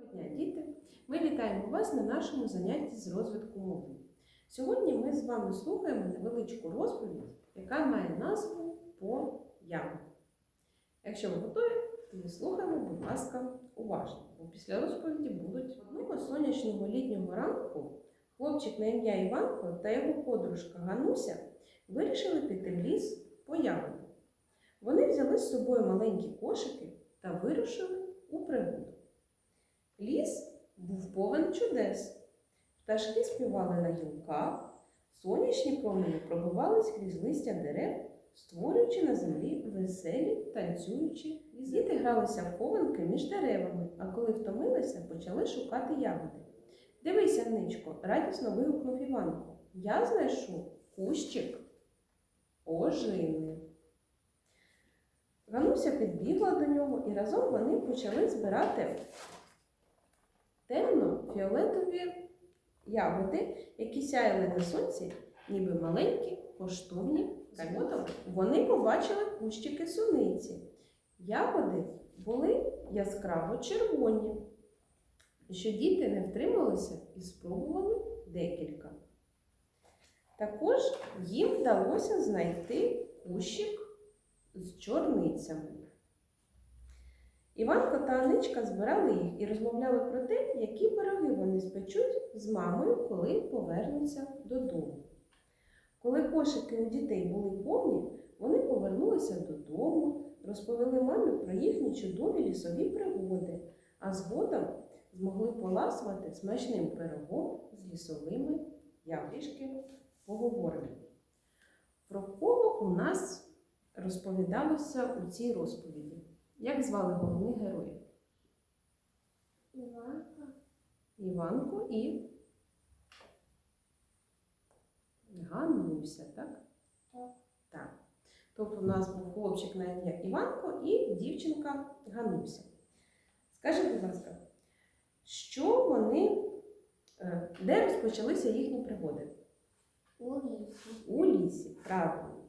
Доброго дня, діти! Ми вітаємо вас на нашому занятті з розвитку мови. Сьогодні ми з вами слухаємо невеличку розповідь, яка має назву по ягоді. Якщо ви готові, то слухаємо, будь ласка, уважно, бо після розповіді будуть одного сонячного літнього ранку хлопчик на ім'я Іванко та його подружка Гануся вирішили піти в ліс по ягоди. Вони взяли з собою маленькі кошики та вирушили у пригоду. Ліс був повен чудес. Пташки співали на гілках, сонячні промені пробивались крізь листя дерев, створюючи на землі веселі танцюючі візити. Діти гралися в хованки між деревами, а коли втомилися, почали шукати ягоди. Дивися, ничко, радісно вигукнув Іванко. Я знайшов кущик ожини. Гануся підбігла до нього, і разом вони почали збирати темно-фіолетові ягоди, які сяяли на сонці, ніби маленькі коштовні кам'ята. Вони побачили кущики суниці. Ягоди були яскраво червоні, що діти не втрималися і спробували декілька. Також їм вдалося знайти кущик з чорницями. Іванко та Аничка збирали їх і розмовляли про те, які пироги вони спечуть з мамою, коли повернуться додому. Коли кошики у дітей були повні, вони повернулися додому, розповіли мамі про їхні чудові лісові пригоди, а згодом змогли поласувати смачним пирогом з лісовими ягодами. Поговоримо. Про кого у нас розповідалося у цій розповіді? Як звали головних героїв? Іванка. Іванко і Ганнуся, так? Так. Так. Тобто у нас був хлопчик на ім'я Іванко і дівчинка Ганнуся. Скажи, будь ласка, що вони, е, де розпочалися їхні пригоди? У лісі. У лісі, правильно.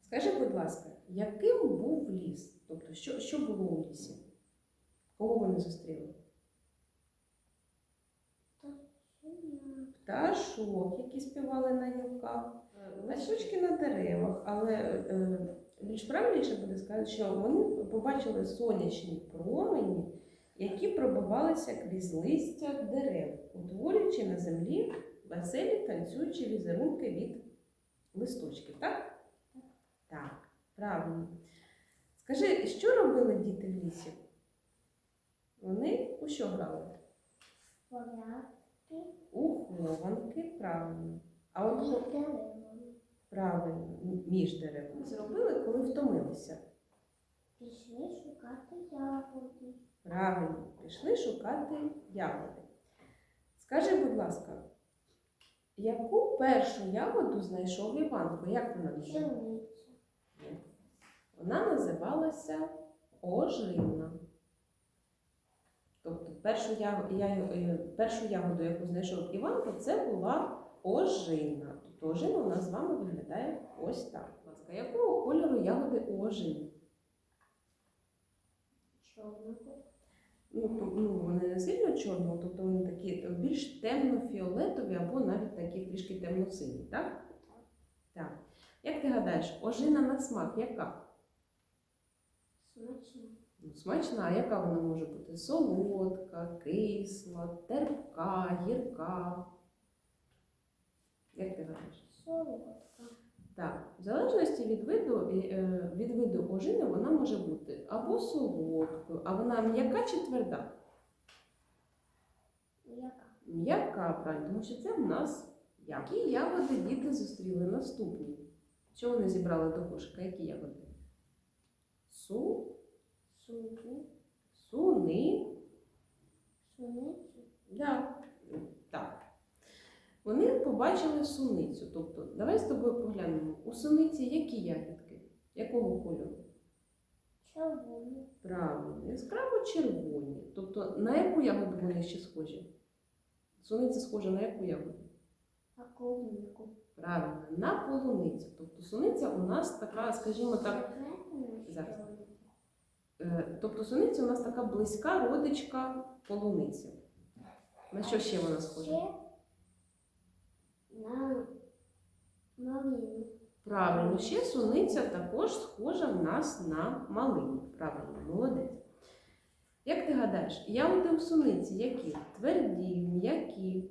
Скажи, будь ласка, яким був ліс? Тобто, що, що було у лісі? Кого вони зустріли? Пташок, які співали на гілках, лисички на деревах, але е, більш правильніше буде сказати, що вони побачили сонячні промені, які пробивалися крізь листя дерев, утворюючи на землі веселі танцюючі візерунки від листочків, так? Так, правильно. Скажи, що робили діти в лісі? Вони у що грали? Порядки. У хованки, правильно. А от правильно, між деревами. Зробили, коли втомилися. Пішли шукати ягоди. Правильно, пішли шукати ягоди. Скажи, будь ласка, яку першу ягоду знайшов Іванко? Як вона називається? Вона називалася ожина. Першу ягоду, першу ягоду, яку знайшов Іванко, це була ожина. Тобто ожина у нас з вами виглядає ось так. Будь ласка, якого кольору ягоди ожини? Чорного. Ну, ну, вони не сильно чорного, тобто вони такі більш темно-фіолетові або навіть такі трішки темно-сині, так? Так. Як ти гадаєш, ожина на смак яка? Смачно. Смачна, а яка вона може бути? Солодка, кисла, терпка, гірка. Як ти гадаєш? Солодка. Так, в залежності від виду, е, від виду ожини вона може бути або солодкою, а вона м'яка чи тверда? Яка? М'яка, правильно, тому що це в нас які ягоди діти зустріли наступні. Що вони зібрали до кошика? Які ягоди? Су, Суку. суни, Суницю. Да. Так. Вони побачили суницю. Тобто, давай з тобою поглянемо. У суниці які ягідки? Якого кольору? Червону. Правильно, яскраво червоні. Тобто, на яку ягоду вони ще схожі? Суниця схожа на яку ягоду? А клубнику. Правильно, на полуницю. Тобто суниця у нас така, скажімо так, Зараз. Е, Тобто суниця у нас така близька родичка полуниці. На що ще вона схожа? На малину. Правильно, ще суниця також схожа в нас на малину. Правильно, молодець. Як ти гадаєш, ягоди в суниці які? Тверді, м'які,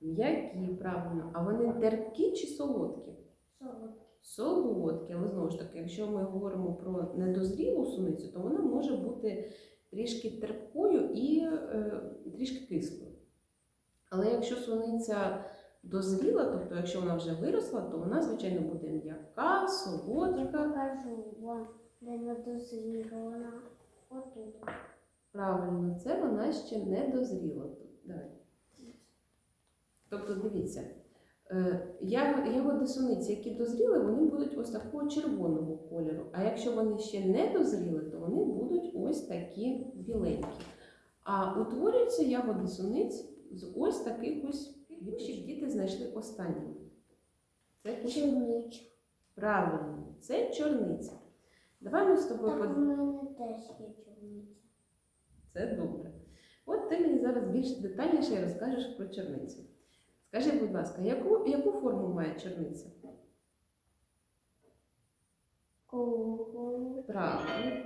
м'які, правильно. А вони терпкі чи солодкі? Солодкі. Солодкі, але знову ж таки, якщо ми говоримо про недозрілу суницю, то вона може бути трішки терпкою і е, трішки кислою. Але якщо суниця дозріла, тобто якщо вона вже виросла, то вона, звичайно, буде м'яка, Я солодка. покажу вам, де вона дозрівана. Отут. Правильно, це вона ще не дозріла. Тут, Давай. Тобто, дивіться, я- ягоди суниці, які дозріли, вони будуть ось такого червоного кольору. А якщо вони ще не дозріли, то вони будуть ось такі біленькі. А утворюються ягоди суниць з ось таких ось віршів діти знайшли останніми. Це Чорничка. правильно, це чорниця. Давай ми з тобою Так у мене теж є чорниця. Це добре. От ти мені зараз більш детальніше розкажеш про чорницю. Скажи, будь ласка, яку, яку форму має чорниця? Круглу. Правильно.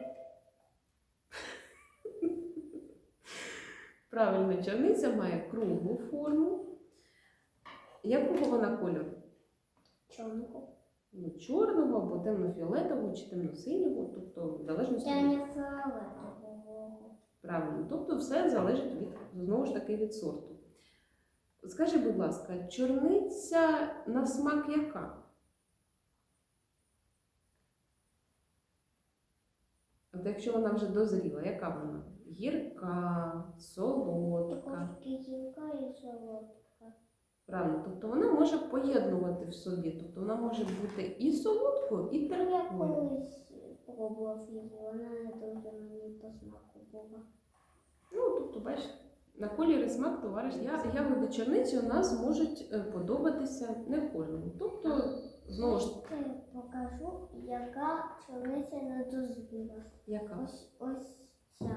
Правильно, чорниця має круглу форму. Якого вона кольору? Чорного. Ну, чорного або темно-фіолетового чи темно-синього, тобто в залежності Я від не фіолетового. Правильно, тобто все залежить від знову ж таки від сорту. Скажи, будь ласка, чорниця на смак яка? От якщо вона вже дозріла, яка вона? Гірка, солодка. Трошки гірка і солодка. Правильно, тобто вона може поєднувати в собі, тобто вона може бути і солодкою, і Я терпкою. колись пробував її, вона не дуже мені по смаку була. Ну, тобто, бачиш, на кольор і смак товариш. Я, ягоди чорниці у нас можуть е, подобатися не кожному. Тобто, знову ж Ще покажу, яка чорниця не дозріла. яка? Ось ось ця.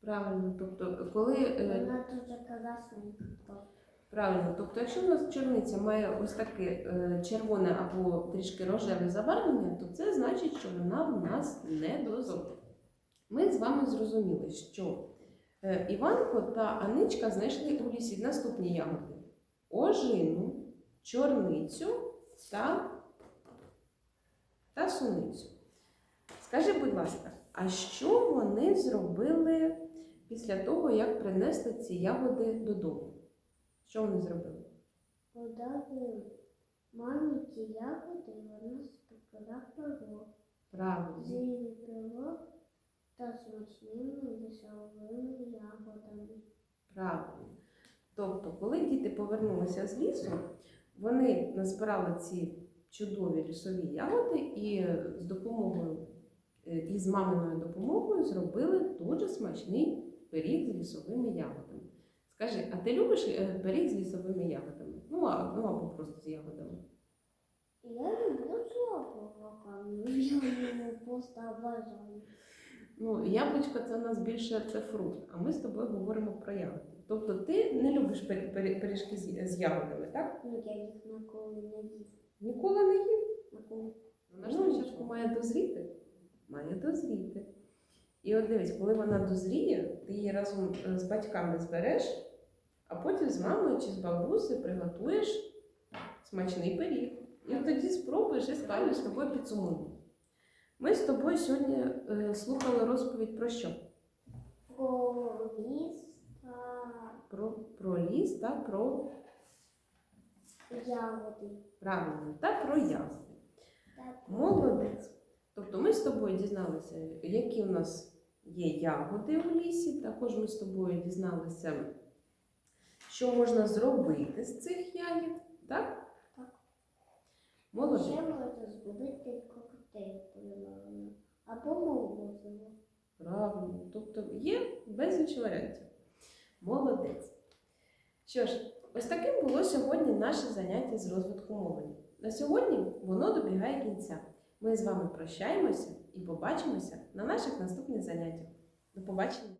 Правильно, тобто, коли е, Вона дуже красненька. правильно, тобто, якщо у нас чорниця має ось таке е, червоне або трішки рожеве забарвлення, то це значить, що вона в нас не дозріла. Ми з вами зрозуміли, що Іванко та Аничка знайшли у лісі наступні ягоди: ожину, чорницю та, та суницю. Скажи, будь ласка, а що вони зробили після того, як принесли ці ягоди додому? Що вони зробили? Подали мамі ті ягоди, і вона спекла пиво. Правильно. Та смачними лісовими ягодами. Правильно. Тобто, коли діти повернулися з лісу, вони назбирали ці чудові лісові ягоди і з допомогою е, і з маминою допомогою зробили дуже смачний пиріг з лісовими ягодами. Скажи, а ти любиш е, пиріг з лісовими ягодами? Ну, а, ну або просто з ягодами. Я люблю з яблуками. Я його просто обожаю. Ну, яблучко це у нас більше це фрукт, а ми з тобою говоримо про ягоди. Тобто ти не любиш пирі- пирі- пиріжки з, ягодами, так? Ну, я їх ніколи не їв. Ніколи не їв. Ніколи. Вона ж спочатку має дозріти. Має дозріти. І от дивись, коли вона дозріє, ти її разом е, з батьками збереш, а потім з мамою чи з бабусею приготуєш смачний пиріг. І от тоді спробуєш і з тобою підсумуємо. Ми з тобою сьогодні е, слухали розповідь про що? Про ліс та Про, про ліс та про ягоди. правильно, та про ягоди. Молодець. Тобто ми з тобою дізналися, які у нас є ягоди у лісі. Також ми з тобою дізналися, що можна зробити з цих ягід. Так? Так. Молодець. Ще можна зробити коктейль полимерно. Або морозиво. Правильно. Тобто є безліч варіантів. Молодець. Що ж, ось таким було сьогодні наше заняття з розвитку мови. На сьогодні воно добігає кінця. Ми з вами прощаємося і побачимося на наших наступних заняттях. До побачення!